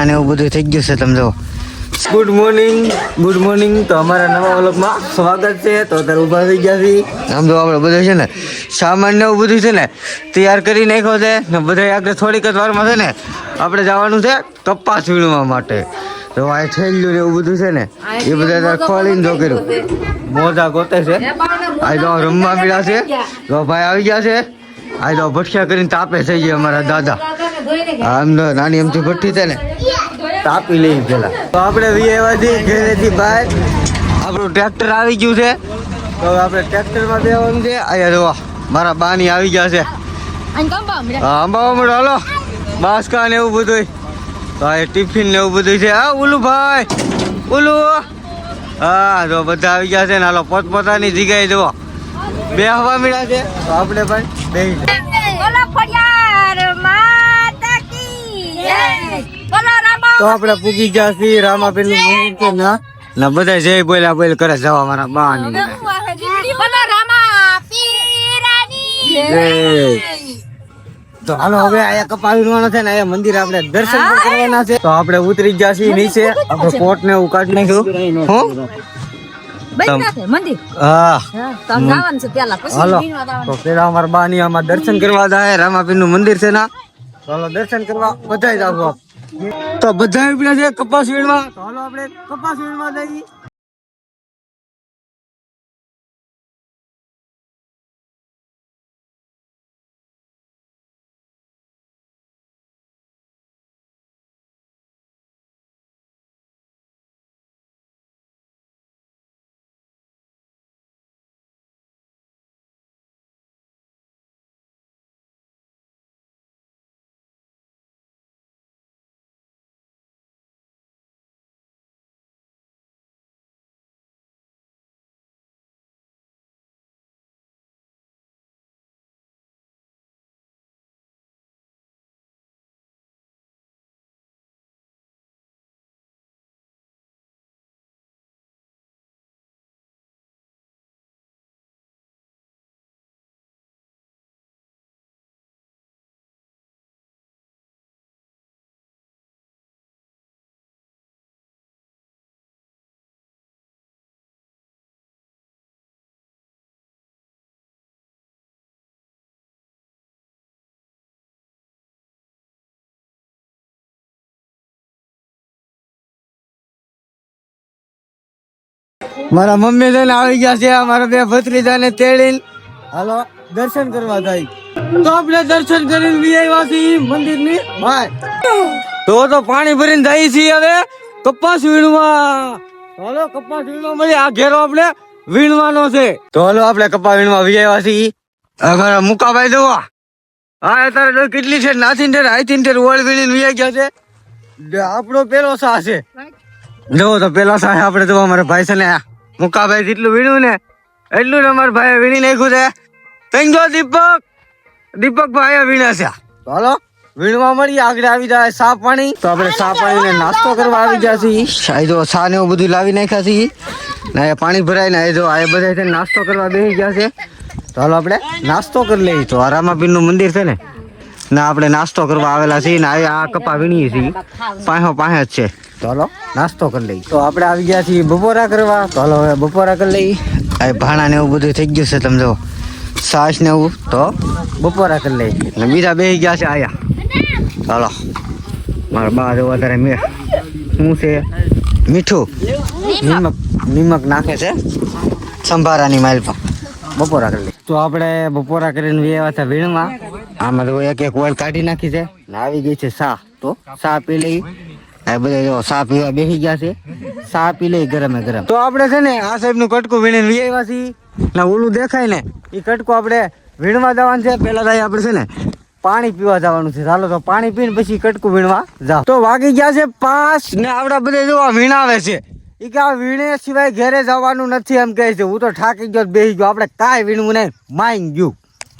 અને એવું બધું થઈ ગયું છે તમે જો ગુડ મોર્નિંગ ગુડ મોર્નિંગ તો અમારા નવા વ્લોગમાં સ્વાગત છે. તો અત્યારે ઊભા થઈ ગયા છીએ. આમ તો આપણે બધું છે ને સામાન ને એવું બધું છે ને તૈયાર કરી નાખ્યો છે. ને બધા આગળ થોડીક જ વારમાં છે ને આપણે જવાનું છે કપાસ વીણવા માટે. તો આ થેલ્યું ને એવું બધું છે ને એ બધા ખોલીને જો કર્યું. મોજા ગોતે છે. આ તો રમવા પીડા છે. તો ભાઈ આવી ગયા છે. આ તો ભઠિયા કરીને તાપે થઈ ગયા અમારા દાદા. આમ નાની એમથી ભઠ્ઠી છે ને. તાપી લઈ પેલા તો આપણે વિયેવાથી ઘરેથી બહાર. આપણું ટ્રેક્ટર આવી ગયું છે. તો આપણે ટ્રેક્ટરમાં બેવાનું છે. અહીંયા જોવા મારા બાની આવી ગયા છે. અંબાવા મળો, હાલો. બાસકા ને એવું બધું તો આ ટિફિન ને એવું બધું છે. હા, ઉલું ભાઈ, ઉલું. હા જો બધા આવી ગયા છે ને. હાલો, પોતપોતાની જગ્યાએ જુઓ. બે હવા મળ્યા છે. તો આપણે પણ બે તો આપણે પૂગી ગયા છીએ રામાપીરનું મંદિર છે ના. ના બધા જય બોલ્યા બોલ કરે જવા મારા બાની બોલો રામા પીરાની જય. તો હાલો હવે આયા કપા વીણવાનો છે ને અહીંયા મંદિર આપણે દર્શન પણ કરવાના છે. તો આપણે ઉતરી ગયા છીએ નીચે. આપણે કોટ ને એવું કાઢી નાખ્યું. હું? બની નાખે મંદિર? હા. હા, તો આમ જવાનું છે પેલા પછી. હાલો. તો પેલા અમારા બાની આમાં દર્શન કરવા જાય. રામાપીરનું મંદિર છે ના. હાલો, દર્શન કરવા બધા જ આવો તો બધા છે કપાસ વીણવા. ચાલો આપણે કપાસ વીણવા જઈએ. મારા મમ્મી છે આવી ગયા છે મારા બે ભત્રીજા ને તેડીને. હાલો દર્શન કરવા જાય. તો આપણે દર્શન કરીને આવ્યા છીએ મંદિરની ભાઈ તો તો પાણી ભરીને જઈએ છીએ હવે કપાસ વીણવા. હાલો કપાસ વીણવા મળી આ ઘેરો આપણે વીણવાનો છે. તો હાલો આપણે કપાસ વીણવા વી આવ્યા છીએ. અમારા મુકાભાઈ જોવા. હા અત્યારે કેટલી છે? નાથી ને આઈથી ને ઓળ વીણીને વી ગયા છે. આપણો પેલો સા છે. જો તો પેલા સાહેબ આપણે તો મારા ભાઈ છે ને મુકાભાઈ જેટલું વીણ્યું ને એટલું ને અમારા ભાઈ વીણી નાખ્યું છે. થેન્ક યુ દીપક દીપક ભાઈ વીણ્યા છે. ચાલો વીણવા મળી આગળ આવી જાય સા પાણી. તો આપણે સા પાણી ને નાસ્તો કરવા આવી ગયા છીએ. સાહેબ જો સા ને એવું બધું લાવી નાખ્યા છીએ. ને પાણી ભરાય ને એ જો આ બધા છે નાસ્તો કરવા બેસી ગયા છે. ચાલો આપણે નાસ્તો કરી લઈએ. તો આ રામાપીરનું મંદિર છે ને. ના આપણે નાસ્તો કરવા આવેલા છીએ ને આ આ કપા વીણીએ છીએ. પાંહો પાંહે જ છે. ચાલો નાસ્તો કરી લઈએ. તો આપણે આવી ગયા છીએ બપોરા કરવા. તો હાલો હવે બપોરા કરી લઈએ. આ ભાણા ને એવું બધું થઈ ગયું છે તમે જો. સાસ ને એવું તો. બપોરા કરી લઈએ. અને બીજા બે ગયા છે આયા. ચાલો મારા બા જો વધારે મેં શું છે? મીઠું. નિમક. નિમક નાખે છે. સંભારાની માલપા. બપોરા કરી લઈએ. તો આપણે બપોરા કરીને વ્યવા હતા વીણમાં આમાં તો એક એક ઓઇલ કાઢી નાખી છે. આવી ગઈ છે સા તો સા પી લઈ. આ બધા જો સા પીવા બેસી ગયા છે. સા પી લઈ ગરમે ગરમ. તો આપણે છે ને આ સાહેબ કટકું વીણીને વ્યવા છીએ. ને ઓલું દેખાય ને એ કટકું આપણે વીણવા જવાનું છે. પેલા થાય આપણે છે ને પાણી પીવા જવાનું છે. ચાલો તો પાણી પીને પછી કટકું વીણવા જાવ તો વાગી ગયા છે પાંચ ને આપડા બધા જો વીણાવે છે. એ કે આ વીણે સિવાય ઘરે જવાનું નથી એમ કહે છે. હું તો થાકી ગયો બેસી ગયો. આપણે કાંઈ વીણવું નહીં. માઈ ગયું